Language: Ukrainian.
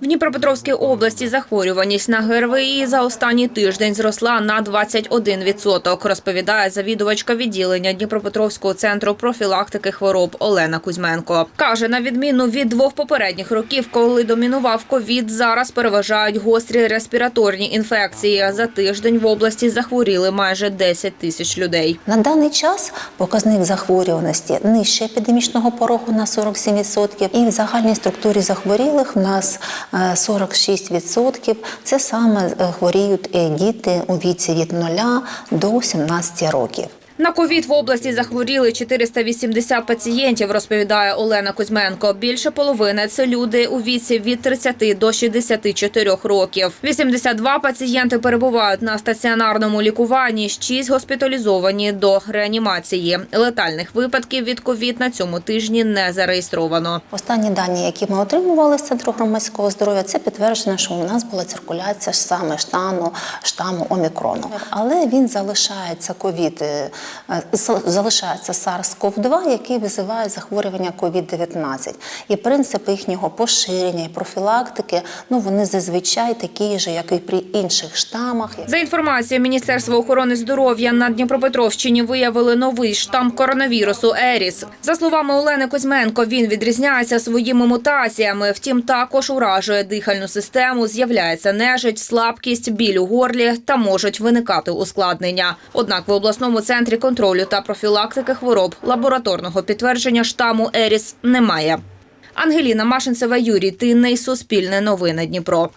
В Дніпропетровській області захворюваність на ГРВІ за останній тиждень зросла на 21%, розповідає завідувачка відділення Дніпропетровського центру профілактики хвороб Олена Кузьменко. Каже, на відміну від двох попередніх років, коли домінував ковід, зараз переважають гострі респіраторні інфекції. За тиждень в області захворіли майже 10 тисяч людей. На даний час показник захворюваності нижче епідемічного порогу на 47%, і в загальній структурі захворілих в нас 46%. Це саме е, хворіють е, діти у віці від 0 до 17 років. На ковід в області захворіли 480 пацієнтів, розповідає Олена Кузьменко. Більше половини це люди у віці від 30 до 64 років. 82 пацієнти перебувають на стаціонарному лікуванні, 6 госпіталізовані до реанімації. Летальних випадків від ковід на цьому тижні не зареєстровано. Останні дані, які ми отримували з центру громадського здоров'я, це підтверджено, що у нас була циркуляція саме штану, штаму омікрону. Але він залишається ковід, е, залишається SARS-CoV-2, який визиває захворювання COVID-19. І принципи їхнього поширення і профілактики, ну вони зазвичай такі ж, як і при інших штамах. За інформацією Міністерства охорони здоров'я на Дніпропетровщині виявили новий штам коронавірусу Еріс. За словами Олени Кузьменко, він відрізняється своїми мутаціями. Втім, також уражує дихальну систему, з'являється нежить, слабкість, біль у горлі та можуть виникати ускладнення. Однак в обласному центрі контролю та профілактики хвороб лабораторного підтвердження штаму Еріс немає. Ангеліна Машинцева, Юрій Тинний, Суспільне новини Дніпро.